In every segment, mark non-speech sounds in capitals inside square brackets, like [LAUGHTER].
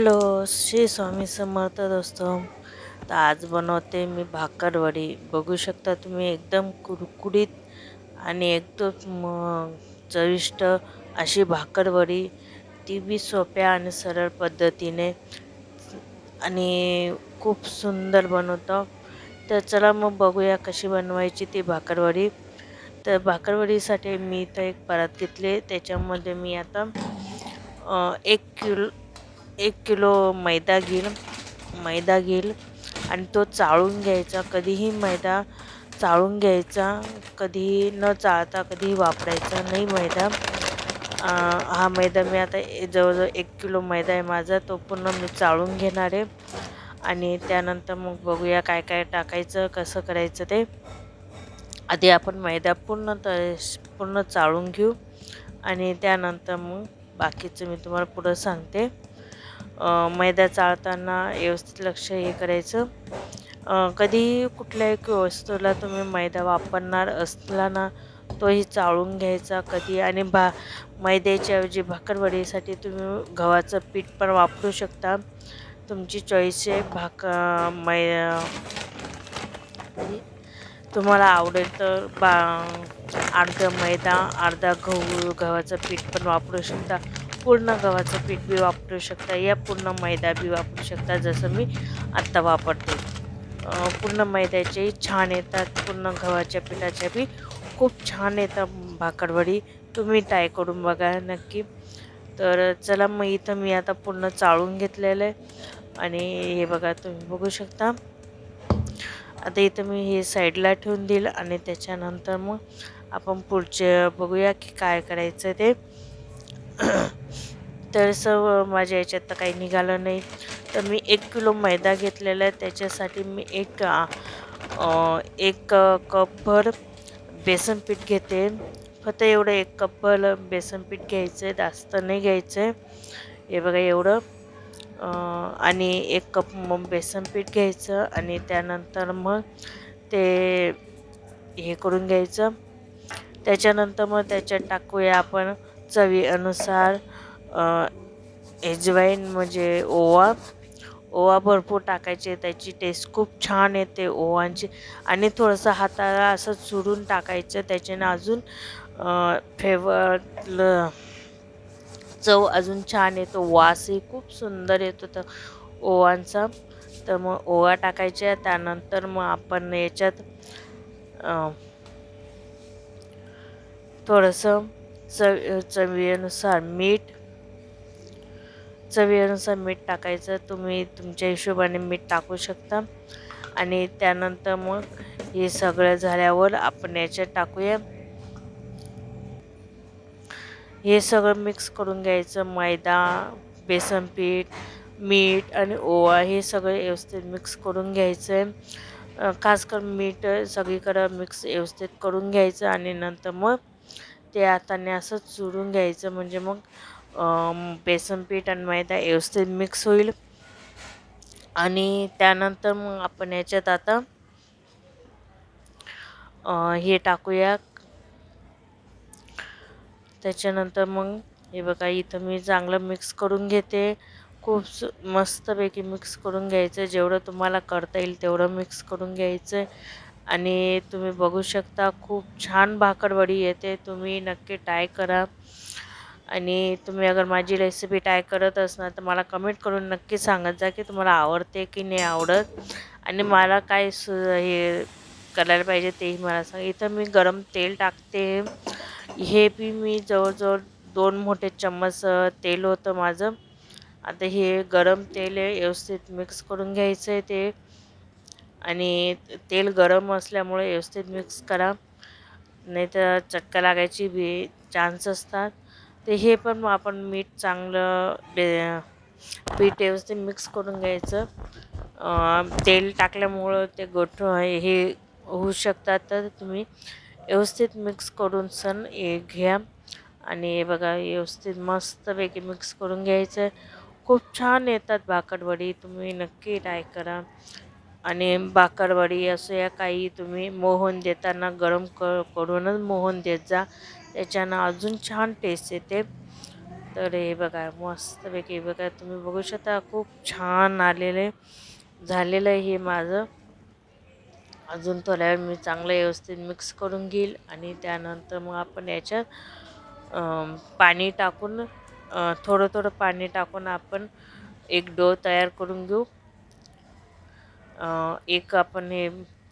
Hello Shri Swami समर्थ दोस्तो. तर आज बनवते मी भाकरवडी बघू शकता तुम्ही एकदम कुरकुरीत आणि एकदम चविष्ट अशी भाकरवडी ती बी सोप्या आणि सरळ पद्धतीने आणि खूप सुंदर बनवतो. तर चला मग बघूया कशी बनवायची ती भाकरवडी तर भाकरवडीसाठी मी तर एक परात घेतले त्याच्यामध्ये मी आता एक किलो एक किलो मैदा घेईल मैदा घेईल आणि तो चाळून घ्यायचा. कधीही मैदा चाळून घ्यायचा कधीही न चाळता कधीही वापरायचा नाही मैदा. हा मैदा मी आता ए- जवळजवळ एक किलो मैदा आहे माझा तो पूर्ण मी चाळून घेणार आहे. आणि त्यानंतर मग बघूया काय काय टाकायचं कसं करायचं ते. आधी आपण मैदा पूर्ण त पूर्ण चाळून घेऊ. आणि त्यानंतर मग बाकीचं मी तुम्हाला पुढं सांगते. मैदा चाळताना व्यवस्थित लक्ष हे करायचं. कधीही कधी कुठल्याही वस्तूला तुम्ही मैदा वापरणार असला ना तोही चाळून घ्यायचा कधी. आणि भा मैद्याच्या ऐवजी भाकरवडीसाठी तुम्ही गव्हाचं पीठ पण वापरू शकता. तुमची चॉईस आहे भाक मै तुम्हाला आवडेल तर बा अर्धा मैदा अर्धा गहू गव्हाचं पीठ पण वापरू शकता. पूर्ण गव्हाचं पीठ बी वापरू शकता या पूर्ण मैदा बी वापरू शकता जसं मी आत्ता वापरते. पूर्ण मैद्याचेही छान येतात पूर्ण गव्हाच्या पिठाच्या बी खूप छान येतात भाकरवडी. तुम्ही ट्राय करून बघा नक्की. तर चला मग इथं मी आता पूर्ण चाळून घेतलेलं आहे. आणि हे बघा तुम्ही बघू शकता. आता इथं मी हे साईडला ठेवून देईल आणि त्याच्यानंतर मग आपण पुढचे बघूया की काय करायचं ते. [COUGHS] तर सर्व माझ्या याच्यात तर काही निघालं नाही. तर मी एक किलो मैदा घेतलेला आहे. त्याच्यासाठी मी एक एक कपभर बेसन पीठ घेते. फक्त एवढं एक कपभर बेसन पीठ घ्यायचं आहे. जास्त नाही घ्यायचं आहे. हे बघा एवढं. आणि एक कप मग बेसन पीठ घ्यायचं आणि त्यानंतर मग ते हे करून घ्यायचं. त्याच्यानंतर मग त्याच्यात टाकूया आपण चवीनुसार एजवाईन म्हणजे ओवा. ओवा भरपूर टाकायचे त्याची टेस्ट खूप छान येते ओवांची. आणि थोडंसं हाताला असं चुरून टाकायचं त्याच्यानं अजून फ्लेवर चव अजून छान येतो. वासही खूप सुंदर येतो तर ओवांचा. तर मग ओवा टाकायच्या त्यानंतर मग आपण याच्यात थोडंसं चव चवीनुसार मीठ चवीनुसार मीठ टाकायचं. तुम्ही तुमच्या हिशोबाने मीठ टाकू शकता. आणि त्यानंतर मग हे सगळं झाल्यावर आपण याच्यात टाकूया. हे सगळं मिक्स करून घ्यायचं. मैदा बेसन पीठ मीठ आणि ओवा हे सगळं व्यवस्थित मिक्स करून घ्यायचं आहे खास करून मीठ सगळीकडं मिक्स व्यवस्थित करून घ्यायचं. आणि नंतर मग ते हाताने असंच चुरून घ्यायचं म्हणजे मग बेसन पीठ आणि मैदा व्यवस्थित मिक्स होईल. आणि त्यानंतर मग आपण याच्यात आता हे टाकूया. त्याच्यानंतर मग हे बघा इथं मी चांगलं मिक्स करून घेते. खूप सु मस्तपैकी मिक्स करून घ्यायचं. जेवढं तुम्हाला करता येईल तेवढं मिक्स करून घ्यायचं. आहे आणि तुम्ही बघू शकता खूप छान भाकरवडी येते. तुम्ही नक्की ट्राय करा. आणि तुम्ही अगर माझी रेसिपी ट्राय करत असणार तर मला कमेंट करून नक्की सांगत जा की तुम्हाला आवडते की नाही आवडत. आणि मला काय सु हे करायला पाहिजे तेही मला सांग. इथं मी गरम तेल टाकते. हे बी मी जवळजवळ दोन मोठे चम्मच तेल होतं माझं. आता हे गरम तेल आहे व्यवस्थित मिक्स करून घ्यायचं आहे ते. आणि तेल गरम असल्यामुळे व्यवस्थित मिक्स करा. नाही तर चटका लागायची बी चान्स असतात. ते हे पण आपण मीठ चांगलं बे पीठ व्यवस्थित मिक्स करून घ्यायचं. तेल टाकल्यामुळं ते गोठ हे होऊ शकतात तर तुम्ही व्यवस्थित मिक्स करून सण हे घ्या. आणि हे बघा व्यवस्थित मस्तपैकी मिक्स करून घ्यायचं. खूप छान येतात भाकरवडी तुम्ही नक्की ट्राय करा. आणि बाकरवडी असं या काही तुम्ही मोहन देताना गरम क करूनच मोहन देत जा. त्याच्यानं अजून छान टेस्ट येते. तर हे बघा मस्तपैकी बघा तुम्ही बघू शकता खूप छान आलेले झालेलं आहे हे माझं. अजून थोड्या वेळ मी चांगलं व्यवस्थित मिक्स करून घेईल आणि त्यानंतर मग आपण याच्यात पाणी टाकून थोडं थोडं पाणी टाकून आपण एक डो तयार करून घेऊ. एक आपण हे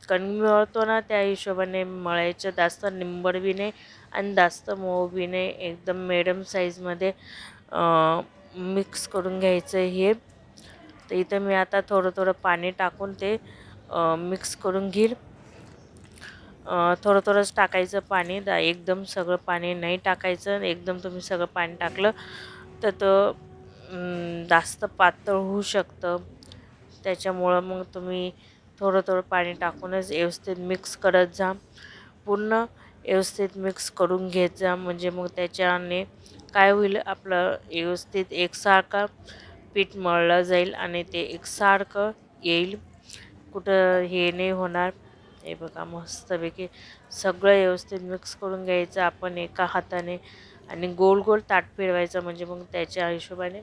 कणिक मळतो ना त्या हिशोबाने मळायचं जास्त निंबड बी नाही आणि जास्त मऊ बी नाही एकदम मेडम साईजमध्ये मिक्स करून घ्यायचं हे. तर इथं मी आता थोडं थोडं पाणी टाकून ते मिक्स करून घेईल. थोडं थोडंच टाकायचं पाणी. दा एकदम सगळं पाणी नाही टाकायचं. एकदम तुम्ही सगळं पाणी टाकलं तर तो जास्त पातळ होऊ शकतं. त्याच्यामुळं मग तुम्ही थोडं थोडं पाणी टाकूनच व्यवस्थित मिक्स करत जा. पूर्ण व्यवस्थित मिक्स करून घेत जा. म्हणजे मग त्याच्याने काय होईल आपलं व्यवस्थित एकसारखं पीठ मळलं जाईल आणि ते एकसारखं येईल. कुठं हे नाही होणार. हे बघा मस्तपैकी सगळं व्यवस्थित मिक्स करून घ्यायचं आपण एका हाताने आणि गोल गोल ताट फिरवायचं. म्हणजे मग त्याच्या हिशोबाने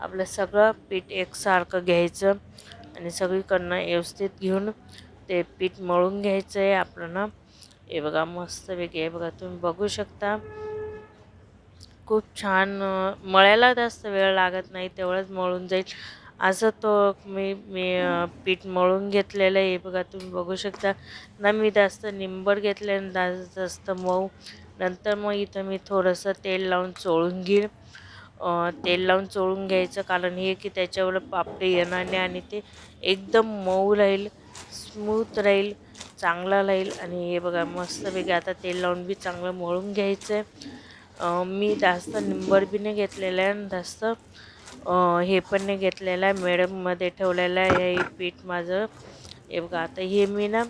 आपलं सगळं पीठ एकसारखं घ्यायचं. आणि सगळीकडनं व्यवस्थित घेऊन ते पीठ मळून घ्यायचं आहे आपलं ना हे बघा मस्तपैकी हे बघा तुम्ही बघू शकता. खूप छान मळायला जास्त वेळ लागत नाही तेवढंच मळून जाईल. असं तो मी मी पीठ मळून घेतलेलं आहे हे बघा तुम्ही बघू शकता. ना मी जास्त निंबर घेतले आणि जास्त मऊ. नंतर मग इथं मी थोडंसं तेल लावून चोळून घेईल. तेल लावून चोळून घ्यायचं कारण हे की त्याच्यावर पापडे येणार नाही आणि ते एकदम मऊ राहील स्मूथ राहील चांगला राहील. आणि हे बघा मस्तपैकी आता तेल लावून बी चांगलं मळून घ्यायचं आहे. मी जास्त निंबर बी नाही घेतलेलं आहे आणि जास्त हे पण नाही घेतलेलं आहे. मॅडममध्ये ठेवलेलं आहे हे पीठ माझं. हे बघा आता हे मी ना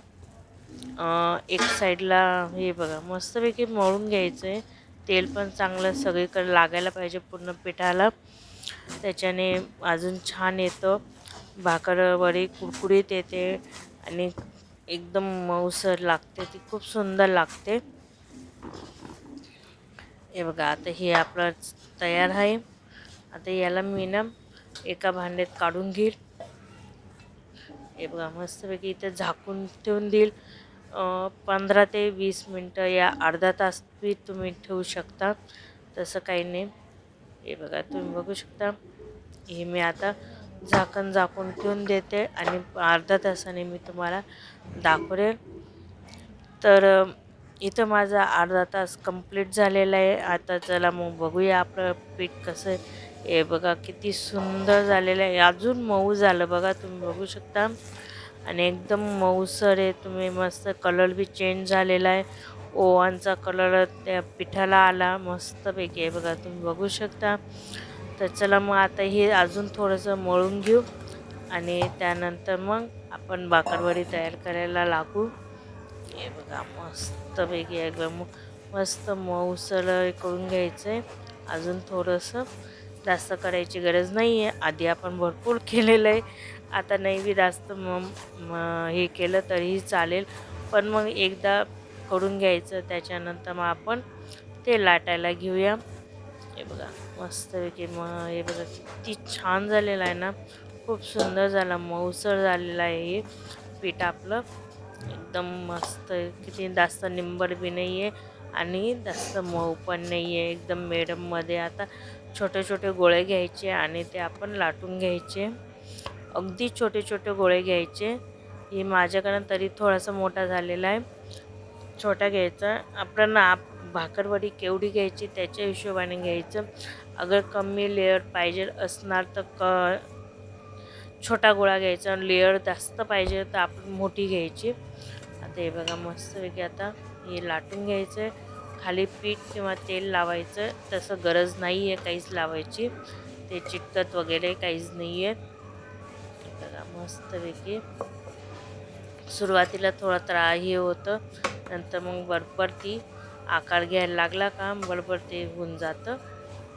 एक साईडला हे बघा मस्तपैकी मळून घ्यायचं आहे तेल पण चांगलं सगळीकडे लागायला पाहिजे पूर्ण पिठाला. त्याच्याने अजून छान येतं. भाकरवडी कुरकुरीत येते आणि एकदम मऊसर लागते ती खूप सुंदर लागते. हे बघा आता हे आपलं तयार आहे. आता याला मी ना एका भांड्यात काढून घेईल. हे बघा मस्तपैकी इथं झाकून ठेवून देईल. पंधरा ते वीस मिनटं या अर्धा तास बी तुम्ही ठेवू शकता. तसं काही नाही. हे बघा तुम्ही बघू शकता. हे मी आता झाकण झाकून ठेवून देते आणि अर्धा तासाने मी तुम्हाला दाखवेल तर इथं माझा अर्धा तास कंप्लीट झालेला आहे. आता चला मग बघूया आपलं पीठ कसं आहे. हे बघा किती सुंदर झालेलं आहे. अजून मऊ झालं बघा तुम्ही बघू शकता. आणि एकदम मऊसर आहे. तुम्ही मस्त कलर बी चेंज झालेला आहे. ओवांचा कलर त्या पिठाला आला मस्तपैकी आहे बघा तुम्ही बघू शकता. तर चला मग आता हे अजून थोडंसं मळून घेऊ आणि त्यानंतर मग आपण बाकरवडी तयार करायला लागू. हे बघा मस्तपैकी एकदम मस्त मऊसर करून घ्यायचं आहे अजून थोडंसं जास्त करायची गरज नाही आहे आधी आपण भरपूर केलेलं आहे आता नाही बी जास्त म- हे केलं तरीही चालेल. पण मग एकदा करून घ्यायचं त्याच्यानंतर मग आपण ते लाटायला घेऊया. हे बघा. मस्तपैकी मग हे बघा किती छान झालेलं आहे ना. खूप सुंदर झाला मऊसर झालेलं आहे हे पीठ आपलं. एकदम मस्त किती जास्त निंबर बी नाही आहे आणि जास्त मऊ पण नाही आहे एकदम मेडममध्ये आता छोटे छोटे गोळे घ्यायचे आणि ते आपण लाटून घ्यायचे. अगदी छोटे छोटे गोळे घ्यायचे. हे माझ्याकडनं तरी थोडासा मोठा झालेला आहे. छोटा घ्यायचा. आपण आप भाकरवडी केवढी घ्यायची त्याच्या हिशोबाने घ्यायचं. अगर कमी लेअर पाहिजे असणार तर क छोटा गोळा घ्यायचा आणि लेअर जास्त पाहिजे तर आपण मोठी घ्यायची. आता हे बघा मस्तपैकी आता हे लाटून घ्यायचं आहे खाली पीठ किंवा तेल लावायचं तसं गरज नाही आहे काहीच लावायची. ते चिटकत वगैरे काहीच नाही आहे बघा मस्तपैकी. सुरुवातीला थोडा त्रा हे होतं नंतर मग बरोबर ती आकार घ्यायला लागला का बरोबर ते होऊन जातं.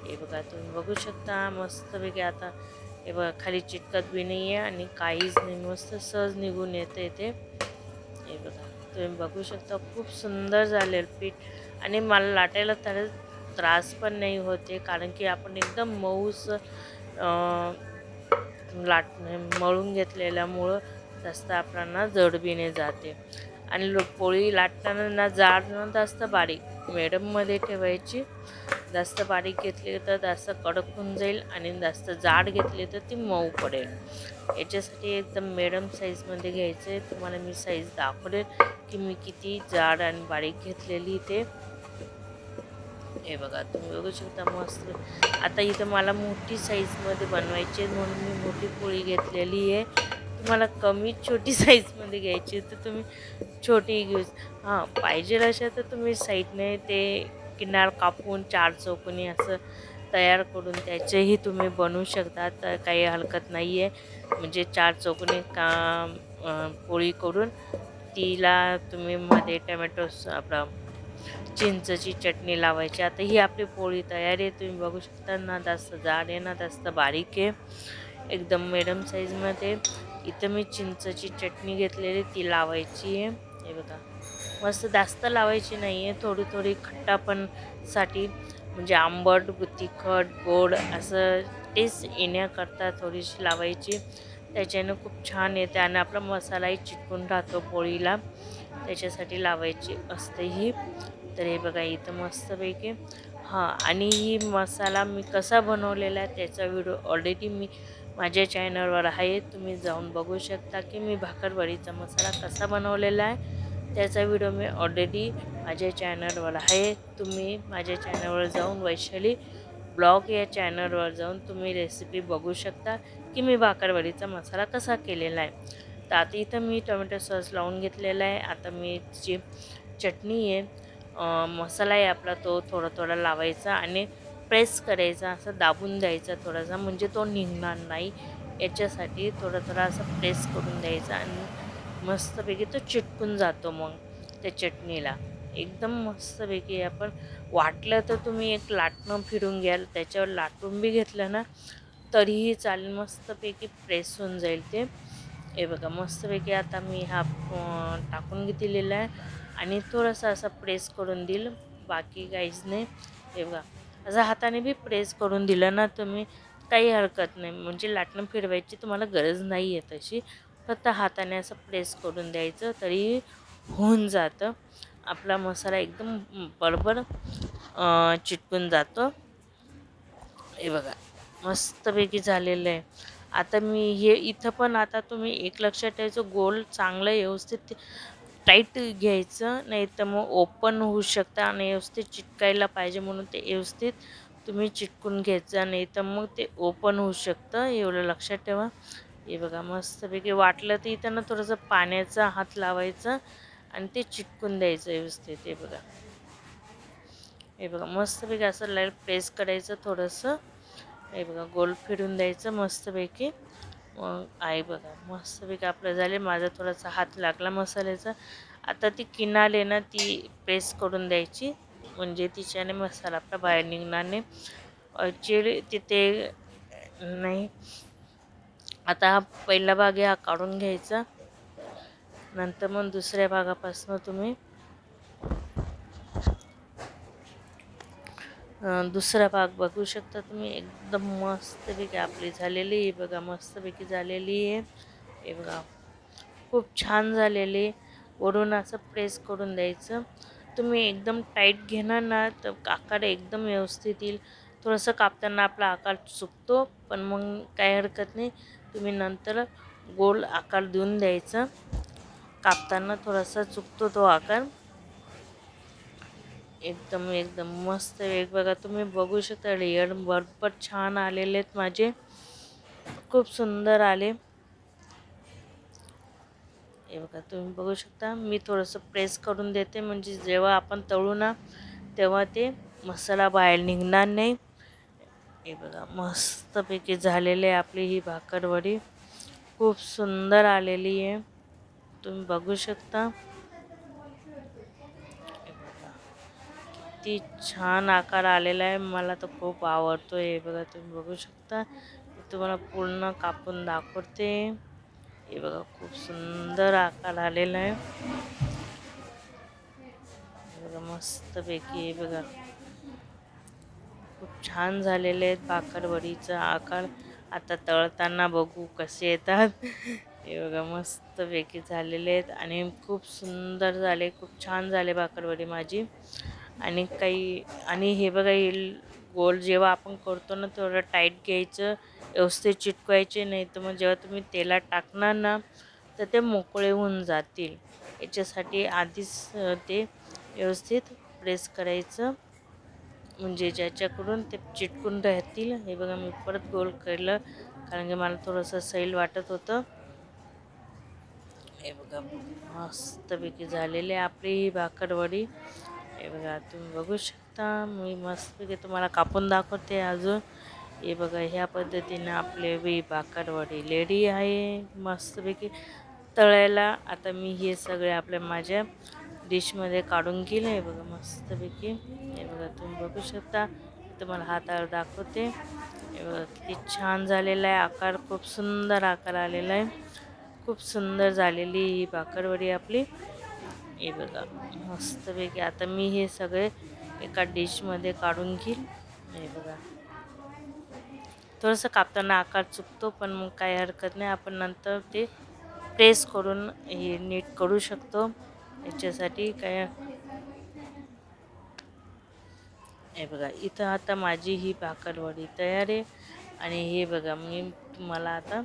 हे बघा तुम्ही बघू शकता मस्तपैकी आता हे बघा खाली चिटकत बी नाही आहे आणि काहीच नाही मस्त सहज निघून येतं येते हे बघा तुम्ही बघू शकता खूप सुंदर झालेलं पीठ. आणि मला लाटायला त्याला त्रास पण नाही होते कारण की आपण एकदम मऊस लाट मळून घेतलेल्यामुळं जास्त आपल्याला जडबीने जाते आणि लो पोळी लाटताना ना जाड ना जास्त बारीक. मिडममध्ये ठेवायची. जास्त बारीक घेतली तर जास्त कडक होऊन जाईल आणि जास्त जाड घेतली तर ती मऊ पडेल. याच्यासाठी एकदम मिडम साईजमध्ये घ्यायचं आहे. तुम्हाला मी साईज दाखवले की मी किती जाड आणि बारीक घेतलेली ते. हे बघा तुम्ही बघू शकता मस्त. आता इथं मला मोठी साईजमध्ये बनवायची आहे म्हणून मी मोठी पोळी घेतलेली आहे. तुम्हाला कमी छोटी [LAUGHS] साईजमध्ये घ्यायची तर तुम्ही छोटी घेऊ हां पाहिजे अशा तर तुम्ही साईडने ते किनार कापून चार चौकोनी असं तयार करून त्याचेही तुम्ही बनवू शकता. तर काही हरकत नाही आहे म्हणजे चार चौकोनी का पोळी करून तिला तुम्ही मध्ये टमॅटो आपलं चिंचची चटणी लावायची. आता ही आपली पोळी तयार आहे. तुम्ही बघू शकता ना जास्त जाड आहे ना जास्त बारीक आहे. एकदम मिडम साईजमध्ये इथं मी चिंचची चटणी घेतलेली ती लावायची आहे. हे बघा मस्त जास्त लावायची नाही आहे थोडी थोडी खट्टापणसाठी म्हणजे आंबट तिखट गोड असं टेस्ट येण्याकरता थोडीशी लावायची. त्याच्यानं खूप छान येते आणि आपला मसालाही चिटकून राहतो पोळीला. त्याच्यासाठी लावायची असते ही. तर हे बघा इथं मस्तपैकी. हां आणि ही मसाला मी कसा बनवलेला आहे त्याचा व्हिडिओ ऑलरेडी मी माझ्या चॅनलवर आहे तुम्ही जाऊन बघू शकता की मी भाकरवडीचा मसाला कसा बनवलेला आहे. त्याचा व्हिडिओ मी ऑलरेडी माझ्या चॅनलवर आहे. तुम्ही माझ्या चॅनलवर जाऊन वैशाली ब्लॉग या चॅनलवर जाऊन तुम्ही रेसिपी बघू शकता की मी भाकरवडीचा मसाला कसा केलेला आहे. तर आता इथं मी टोमॅटो सॉस लावून घेतलेला आहे. आता मी जी चटणी आहे मसाला आहे आपला तो थोडा थोडा लावायचा आणि प्रेस करायचा असं दाबून द्यायचा थोडासा म्हणजे तो निघणार नाही. याच्यासाठी थोडा थोडा असं प्रेस करून द्यायचा आणि मस्तपैकी तो चिटकून जातो मग त्या चटणीला. एकदम मस्तपैकी आपण वाटलं तर तुम्ही एक लाटणं फिरून घ्याल त्याच्यावर लाटून बी घेतलं ना तरीही चालेल मस्तपैकी प्रेस होऊन जाईल ते. हे बघा मस्तपैकी आता मी हा टाकून दिलेला आहे आणि थोडंसं असं प्रेस करून देईल बाकी काहीच नाही. हे बघा असं हाताने बी प्रेस करून दिलं ना तुम्ही काही हरकत नाही. म्हणजे लाटणं फिरवायची तुम्हाला गरज नाही आहे तशी. फक्त हाताने असं प्रेस करून द्यायचं तरी होऊन जातं. आपला मसाला एकदम बरोबर चिटकून जातो. हे बघा मस्तपैकी झालेलं आहे. आता मी हे इथं पण आता तुम्ही एक लक्षात ठेवायचं गोल चांगलं व्यवस्थित टाईट घ्यायचं नाही तर मग ओपन होऊ शकतं आणि व्यवस्थित चिटकायला पाहिजे म्हणून ते व्यवस्थित तुम्ही चिटकून घ्यायचं नाही तर मग ते ओपन होऊ शकतं. एवढं लक्षात ठेवा. हे बघा मस्तपैकी वाटलं तर इथं ना थोडंसं पाण्याचा हात लावायचा आणि ते चिटकून द्यायचं व्यवस्थित. हे बघा. हे बघा मस्तपैकी असं लाइट प्रेस करायचं थोडंसं. हे बघा गोल फिरून द्यायचं मस्तपैकी. मग आहे बघा मस्तपैकी आपलं झाले. माझा थोडासा हात लागला मसाल्याचा. आता ती किनारे ना ती प्रेस करून द्यायची. म्हणजे तिच्याने मसाला आपला बाहेर निघणार नाही. चिड तिथे नाही. आता हा पहिला भाग आहे हा काढून घ्यायचा. नंतर मग दुसऱ्या भागापासून तुम्ही दुसरा भाग बघू शकता तुम्ही. एकदम मस्तपैकी आपली झालेली आहे. बघा मस्तपैकी झालेली आहे. हे बघा खूप छान झालेली आहे. वरून असं प्रेस करून द्यायचं. तुम्ही एकदम टाईट घेणार ना तर आकार एकदम व्यवस्थित येईल. थोडंसं कापताना आपला आकार चुकतो पण मग काही हरकत नाही. तुम्ही नंतर गोल आकार देऊन द्यायचा. कापताना थोडासा चुकतो तो आकार. एकदम एकदम मस्त एक बघा तुम्ही बघू शकता लेअर भरपूर छान आलेले आहेत माझे. खूप सुंदर आले. हे बघा तुम्ही बघू शकता. मी थोडंसं प्रेस करून देते. म्हणजे जेव्हा आपण तळू ना तेव्हा ते मसाला बाहेर निघणार नाही. हे बघा मस्तपैकी झालेले आहे आपली ही भाकरवडी खूप सुंदर आलेली आहे. तुम्ही बघू शकता. किती छान आकार आलेला आहे. मला तर खूप आवडतो हे बघा तुम्ही बघू शकता. मी तुम्हाला पूर्ण कापून दाखवते. हे बघा खूप सुंदर आकार आलेला आहे. हे बघा मस्तपैकी हे बघा. खूप छान झालेले आहेत भाकरवडीचा आकार. आता तळताना बघू कसे येतात. हे बघा मस्तपैकी झालेले आहेत. आणि खूप सुंदर झाले खूप छान झाले भाकरवडी माझी. आणि काही आणि हे बघा येईल गोल जेव्हा आपण करतो ना तेवढं टाईट घ्यायचं व्यवस्थित चिटकवायचे नाही तर मग जेव्हा तुम्ही तेलात टाकणार ना तर ते मोकळे होऊन जातील. याच्यासाठी आधीच ते व्यवस्थित प्रेस करायचं. म्हणजे ज्याच्याकडून ते चिटकून राहतील हे बघा मी परत गोल केलं कारण की मला थोडंसं सैल वाटत होतं. हे बघा मस्तपैकी झालेले आपली ही भाकरवडी. हे बघा तुम्ही बघू शकता. मी मस्तपैकी तुम्हाला कापून दाखवते अजून. हे बघा ह्या पद्धतीनं आपले बी बाकरवाडी लेडी आहे. मस्तपैकी तळायला. आता मी हे सगळे आपल्या माझ्या डिशमध्ये काढून घेईल. हे बघा मस्तपैकी. हे बघा तुम्ही बघू शकता. तुम्हाला हातावर दाखवते. हे बघा किती छान झालेला आहे. आकार खूप सुंदर आकार आलेला आहे. खूप सुंदर झालेली ही बाकरवडी आपली. हे बघा मस्तपैकी आता मी हे सगळे एका डिशमध्ये काढून घेईल. हे बघा. थोडंसं कापताना आकार चुकतो पण मग काही हरकत नाही. आपण नंतर ते प्रेस करून हे नीट करू शकतो. याच्यासाठी काय हे बघा इथं आता माझी ही भाकरवडी तयार आहे. आणि हे बघा मी तुम्हाला आता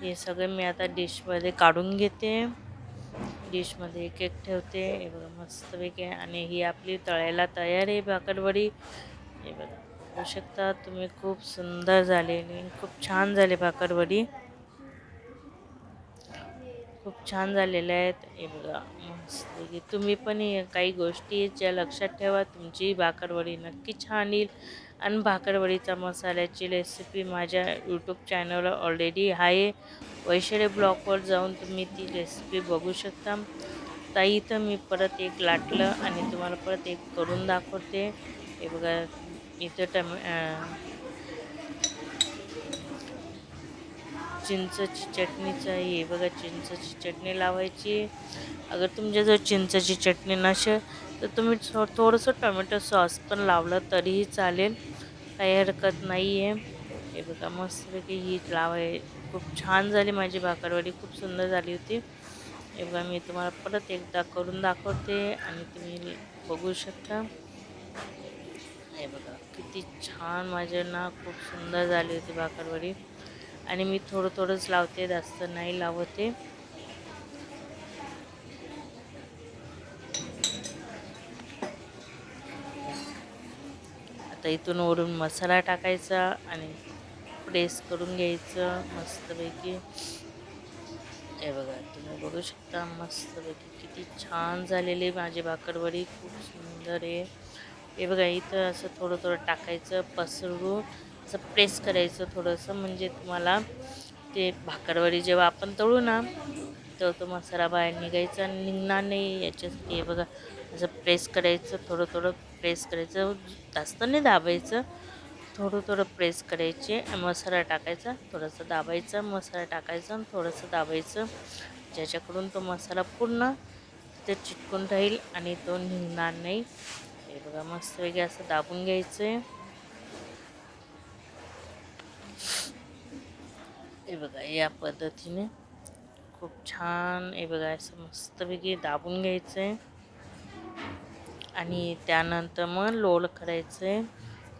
हे सगळं मी आता डिशमध्ये काढून घेते. डिशमध्ये एक एक ठेवते. हे बघा मस्तपैकी आणि ही आपली तळायला तयार आहे भाकरवडी. हे बघा बघू शकता तुम्ही खूप सुंदर झालेली खूप छान झाले भाकरवडी. खूप छान झालेल्या आहेत. हे बघा मस्तपैकी तुम्ही पण काही गोष्टी ज्या लक्षात ठेवा तुमची भाकरवडी नक्की छान येईल. आणि भाकरवडीचा मसाल्याची रेसिपी माझ्या यूट्यूब चॅनलवर ऑलरेडी आहे. वैशाली ब्लॉगवर जाऊन तुम्ही ती रेसिपी बघू शकता. ताई इथं मी परत एक लाटलं आणि तुम्हाला परत एक करून दाखवते. हे बघा इथं टम चिंचची चटणीचं हे बघा चिंचची चटणी लावायची. अगर तुमच्याजवळ चिंचची चटणी नसेल तर तुम्ही थो थोडंसं टोमॅटो सॉस पण लावलं तरीही चालेल. काही हरकत नाही आहे हे बघा मस्तपैकी ही लावाय खूप छान झाली माझी भाकरवाडी. खूप सुंदर झाली होती. हे बघा मी तुम्हाला परत एकदा करून दाखवते आणि तुम्ही बघू शकता. हे बघा किती छान माझ्या ना खूप सुंदर झाली होती भाकरवडी. आणि मी थोडं थोडंच लावते जास्त नाही लावते. आता इथून वरून मसाला टाकायचा आणि प्रेस करून घ्यायचं मस्तपैकी. हे बघा तुम्ही बघू शकता मस्तपैकी किती छान झालेली आहे माझी भाकरवडी खूप सुंदर आहे. हे बघा इथं असं थोडं थोडं टाकायचं पसरून असं प्रेस करायचं थोडंसं. म्हणजे तुम्हाला ते भाकरवडी जेव्हा आपण तळू ना तेव्हा तो मसाला बाहेर निघायचा निघणार नाही याच्यासाठी. हे बघा असं प्रेस करायचं थोडं थोडं प्रेस करायचं जास्त नाही दाबायचं. थोडं थोडं प्रेस करायचे मसाला टाकायचा थोडंसं दाबायचं मसाला टाकायचा आणि थोडंसं दाबायचं. ज्याच्याकडून तो मसाला पूर्ण ते चिटकून राहील आणि तो निघणार नाही. हे बघा मस्त वेगळे असं दाबून घ्यायचं आहे हे बघा या पद्धतीने खूप छान हे बघा असं मस्तपैकी दाबून घ्यायचं आहे आणि त्यानंतर मग लोळ करायचं. आहे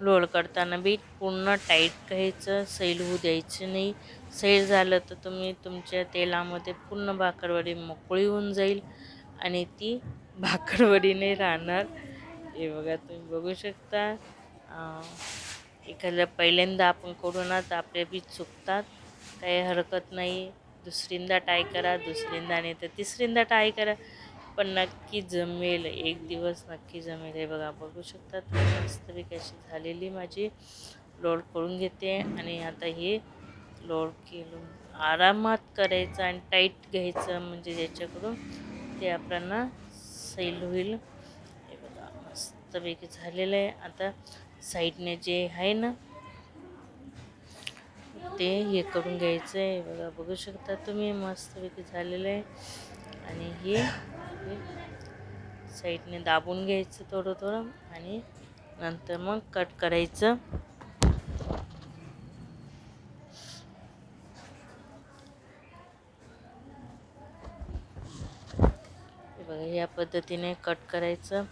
लोळ करताना बी पूर्ण टाईट घ्यायचं. सैल होऊ द्यायचं नाही. सैल झालं तर तुम्ही तुमच्या तेलामध्ये पूर्ण भाकरवडी मोकळी होऊन जाईल आणि ती भाकरवडी नाही राहणार. हे बघा तुम्ही बघू शकता. एखाद्या पहिल्यांदा आपण करू ना तर आपले बी चुकतात. काही हरकत नाही. दुसरींदा ट्राय करा दुसरींदा नाही तर तिसरींदा ट्राय करा. पण नक्की जमेल एक दिवस नक्की जमेल. हे बघा बघू शकता मस्तपैकी अशी झालेली माझी लोड करून घेते. आणि आता हे लोड केलं आरामात करायचं आणि टाईट घ्यायचं म्हणजे ज्याच्याकडून ते आपल्याला सैल होईल. हे बघा मस्तपैकी झालेलं आहे. आता साईडने जे आहे ना ते हे करून घ्यायचं आहे. बघा बघू शकता तुम्ही मस्तपैकी झालेलं आहे. आणि हे ते साईडने दाबून घ्यायचं थोडं थोडं आणि नंतर मग कट करायचं. बघा या पद्धतीने कट करायचं.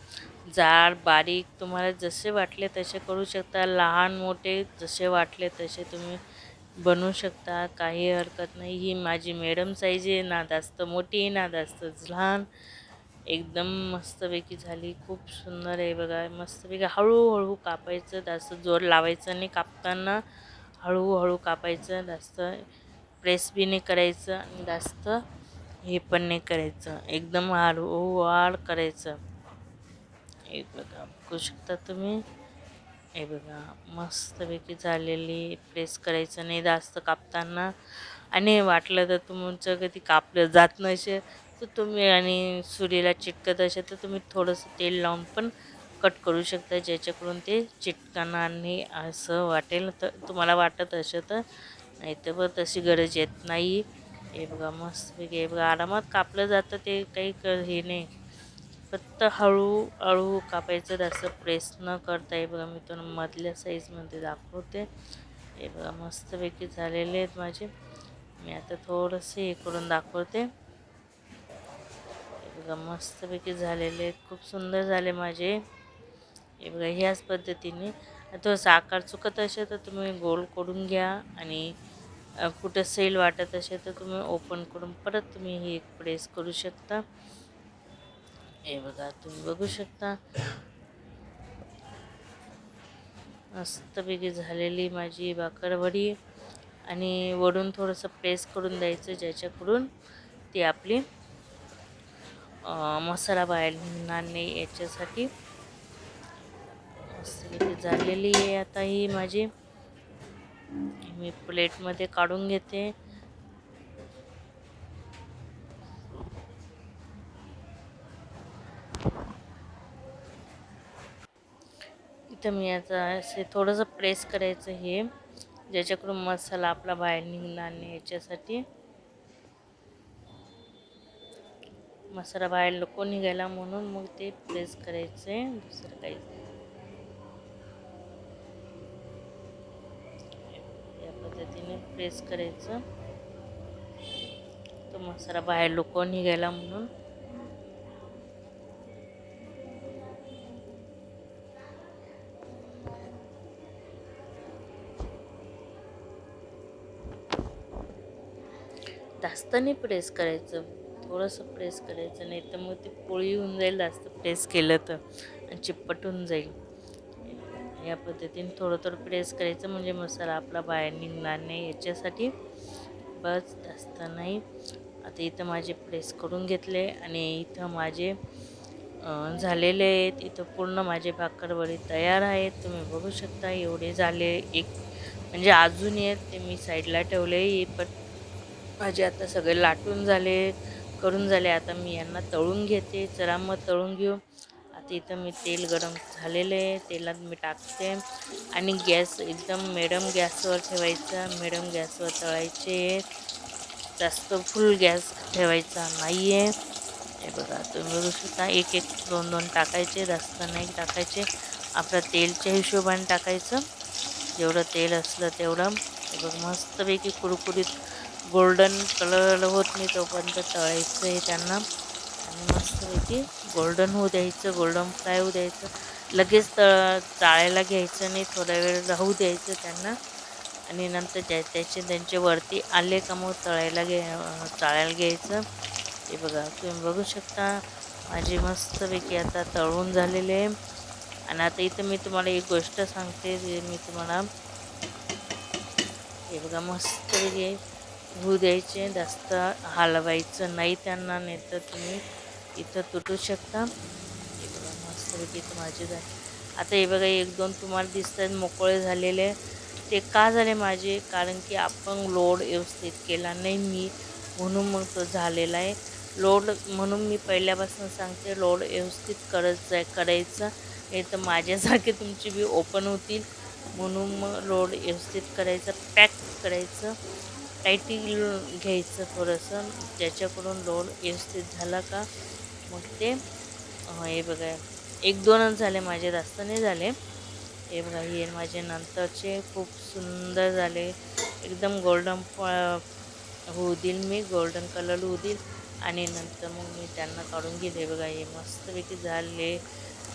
जाड बारीक तुम्हाला जसे वाटले तसे करू शकता. लहान मोठे जसे वाटले तसे तुम्ही बनवू शकता काही हरकत नाही. ही माझी मॅडम साईज आहे ना जास्त मोठी आहे ना जास्त लहान. एकदम मस्तपैकी झाली खूप सुंदर आहे बघा. मस्तपैकी हळूहळू कापायचं जास्त जोर लावायचं आणि कापताना हळूहळू कापायचं जास्त प्रेस बी नाही करायचं आणि जास्त हे पण नाही करायचं. एकदम हळूहळू करायचं. एक बघा बघू शकता तुम्ही. हे बघा मस्तपैकी झालेली प्रेस करायचं नाही जास्त कापताना. आणि वाटलं तर तुमचं कधी कापलं जात नसे तर तुम्ही आणि सुरीला चिटकत असेल तर तुम्ही थोडंसं तेल लावून पण कट करू शकता ज्याच्याकडून ते चिटकाना आणि असं वाटेल. तर तुम्हाला वाटत असेल तर नाही तर बघ तशी गरज येत नाही. हे बघा मस्तपैकी हे बघा आरामात कापलं जातं ते काही क हे नाही. फक्त हळू हळू कापायचं. जास्त प्रेस न करता हे बघा मी तुम्हाला मधल्या साईजमध्ये दाखवते. हे बघा मस्तपैकी झालेले आहेत माझे. मी आता थोडंसं हे करून दाखवते. हे बघा मस्तपैकी झालेले आहेत. खूप सुंदर झाले माझे. हे बघा ह्याच पद्धतीने. थोडंसं आकार चुकत असेल तर तुम्ही गोल करून घ्या. आणि कुठं सेल वाटत असेल तर तुम्ही ओपन करून परत तुम्ही हे प्रेस करू शकता. हे बघा तुम्ही बघू शकता. मस्तपैकी झालेली माझी भाकरवडी आणि वडून थोडंसं प्रेस करून द्यायचं ज्याच्याकडून ती आपली मसाला बाहेर निघणार नाही याच्यासाठी. मस्तपैकी झालेली आहे आता ही माझी. मी प्लेटमध्ये काढून घेते. इथं मी याचा असे थोडंसं प्रेस करायचं हे. ज्याच्याकडून मसाला आपला बाहेर निघणार नाही याच्यासाठी. मसाला बाहेर नको निघायला म्हणून मग ते प्रेस करायचं आहे दुसरं काही या पद्धतीने प्रेस करायचं. तो मसाला बाहेर लोक निघायला म्हणून. जास्त नाही प्रेस करायचं. थोडंसं प्रेस करायचं नाही तर मग ती पोळी होऊन जाईल जास्त प्रेस केलं तर आणि चिप्पट होऊन जाईल. या पद्धतीने थोडं थोडं प्रेस करायचं म्हणजे मसाला आपला बाहेर निघणार नाही. याच्यासाठी बस जास्त नाही. आता इथं माझे प्रेस करून घेतले आणि इथं माझे झालेले आहेत. इथं पूर्ण माझे भाकरवडी तयार आहेत. तुम्ही बघू शकता एवढे झाले एक म्हणजे अजून आहेत ते मी साईडला ठेवले. पण माझे आता सगळे लाटून झाले करून झाले. आता मी यांना तळून घेते. चला मग तळून घेऊ. आता इथं मी तेल गरम झालेलं आहे. तेलात मी टाकते. आणि गॅस एकदम मिडम गॅसवर ठेवायचा. मिडम गॅसवर तळायचे. जास्त फुल गॅस ठेवायचा नाही आहे हे बघा तुम्ही बघू शकता. एक एक दोन दोन टाकायचे. जास्त नाही टाकायचे. आपलं तेलच्या हिशोबाने टाकायचं. जेवढं तेल असलं तेवढं. हे बघ मस्तपैकी कुरकुरीत गोल्डन कलर होत नाही तोपर्यंत तळायचं आहे त्यांना. आणि मस्तपैकी गोल्डन होऊ द्यायचं गोल्डन फ्राय होऊ द्यायचं. लगेच तळ चाळायला घ्यायचं नाही थोडा वेळ राहू द्यायचं त्यांना. आणि नंतर त्या त्याचे त्यांचे वरती आले का मग तळायला घे चाळायला घ्यायचं. हे बघा तुम्ही बघू शकता. माझी मस्तपैकी आता तळून झालेले आहे. आणि आता इथं मी तुम्हाला एक गोष्ट सांगते जे मी तुम्हाला हे बघा मस्तपैकी होऊ द्यायचे जास्त हलवायचं नाही त्यांना नाही तर तुम्ही इथं तुटू शकता. हे बघा मस्तपैकी इथं माझे झाले. आता हे बघा एक दोन तुम्हाला दिसत आहेत मोकळे झालेले. ते का झाले माझे? कारण की आपण लोड व्यवस्थित केला नाही मी म्हणून मग तो झालेला आहे. लोड म्हणून मी पहिल्यापासून सांगते लोड व्यवस्थित करत जाय करायचं. नाही तर माझ्यासारखे तुमची बी ओपन होतील. म्हणून मग लोड व्यवस्थित करायचं पॅक करायचं. टायटी घ्यायचं थोडंसं. ज्याच्याकडून लोड व्यवस्थित झाला का? मग ते हे बघा. एक दोनच झाले माझे जास्त नाही झाले. हे बघा हे माझे नंतरचे खूप सुंदर झाले. एकदम गोल्डन होऊ देईल मी गोल्डन कलर होऊ देईल. आणि नंतर मग मी त्यांना काढून घेईल. हे बघा हे मस्तपैकी झाले.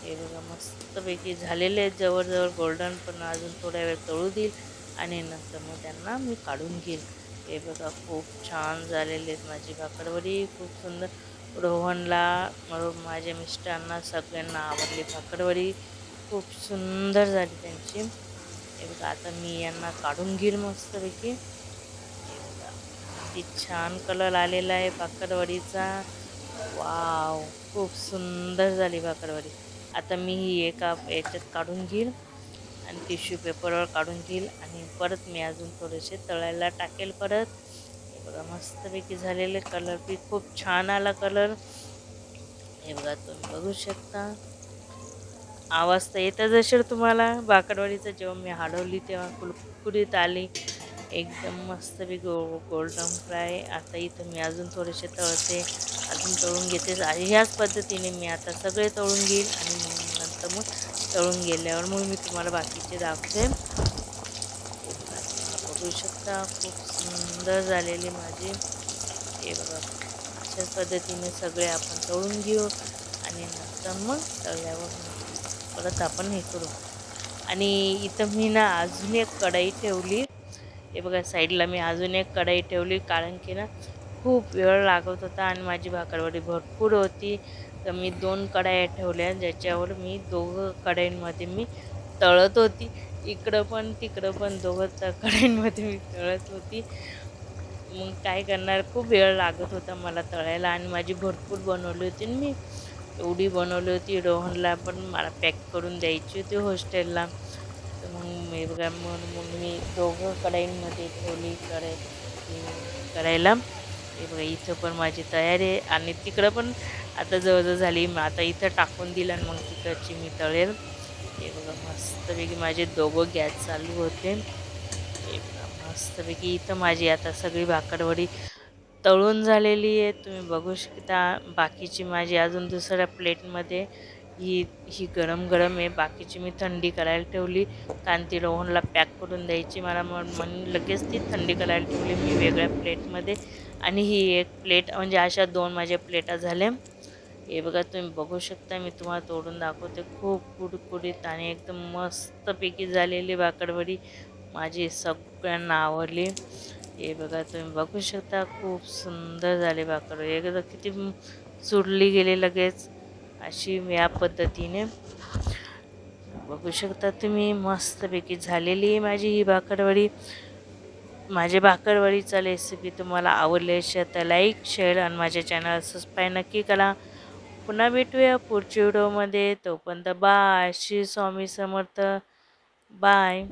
हे बघा मस्तपैकी झालेले आहेत. जवळजवळ गोल्डन पण अजून थोड्या वेळ तळू देईल. आणि नंतर मग त्यांना मी काढून घेईल. हे बघा खूप छान झालेले आहेत माझी भाकरवडी खूप सुंदर. रोहनला माझ्या मिस्टरांना सगळ्यांना आवडली भाकरवडी खूप सुंदर झाली त्यांची. हे बघा आता मी यांना काढून घेईल मस्तपैकी. हे बघा किती छान कलर आलेला आहे भाकरवडीचा वाव खूप सुंदर झाली भाकरवडी आता मी ही एका याच्यात काढून घेईल. आणि टिश्यू पेपरवर काढून घेईल आणि परत मी अजून थोडेसे तळायला टाकेल परत. हे बघा मस्तपैकी झालेले कलर बी खूप छान आला कलर हे बघा तुम्ही बघू शकता. आवाज तर येतच असेल तुम्हाला. बाकडवाडीचं जेव्हा मी हडवली तेव्हा कुरकुरीत आली. एकदम मस्तपैकी गो गोल्डन फ्राय आता इथं मी अजून थोडेसे तळते. अजून तळून घेते. ह्याच पद्धतीने मी आता सगळे तळून घेईल आणि तळून गेल्यावर मग मी तुम्हाला बाकीचे दाखवते बघू शकता खूप सुंदर झालेली माझी. हे बघा अशाच पद्धतीने सगळे आपण तळून घेऊ आणि नंतर मग तळल्यावर परत आपण हे करू. आणि इथं मी ना अजून एक कढाई ठेवली. हे बघा साईडला मी अजून एक कढाई ठेवली कारण की ना खूप वेळ लागत होता आणि माझी भाकरवडी भरपूर होती. तर मी दोन कढाया ठेवल्या ज्याच्यावर मी दोघं कढाईंमध्ये मी तळत होती. इकडं पण तिकडं पण दोघं कढाईंमध्ये मी तळत होती. मग काय करणार? खूप वेळ लागत होता मला तळायला आणि माझी भरपूर बनवली होती मी एवढी बनवली होती रोहनला पण मला पॅक करून द्यायची होती हॉस्टेलला. तर मग मी बघा म्हणून मग मी दोघं कढाईंमध्ये ठेवली कढाई करायला. हे बघा इथं पण माझी तयारी आहे. आणि तिकडं पण आता जवळजवळ झाली. मग आता इथं टाकून दिलं आणि मग तिकडची मी तळेल. हे बघा मस्तपैकी माझे दोघं गॅस चालू होते. हे बघा मस्तपैकी इथं माझी आता सगळी भाकरवडी तळून झालेली आहे. तुम्ही बघू शकता. बाकीची माझी अजून दुसऱ्या प्लेटमध्ये ही ही गरम गरम आहे. बाकीची मी थंडी करायला ठेवली. कारण ती रोहनला पॅक करून द्यायची. मला म्हणून लगेच ती थंडी करायला ठेवली मी वेगळ्या प्लेटमध्ये. आणि ही एक प्लेट म्हणजे अशा दोन माझ्या प्लेटा झाल्या. हे बघा तुम्ही बघू शकता. मी तुम्हाला तोडून दाखवते. खूप कुडकुडीत आणि एकदम मस्तपैकी झालेली बाकडवडी. माझी सगळ्यांना आवडली. हे बघा तुम्ही बघू शकता. खूप सुंदर झाले भाकर एकदा किती चुरली गेली लगेच. अशी या पद्धतीने बघू शकता तुम्ही मस्तपैकी झालेली आहे माझी ही भाकरवडी. माझे भाकरवडीचा रेसिपी तुम्हाला आवडले असेल तर लाईक शेअर आणि माझ्या चॅनल सबस्क्राईब नक्की करा. पुन्हा भेटूया पुढच्या व्हिडिओमध्ये तोपर्यंत बाय श्री स्वामी समर्थ. बाय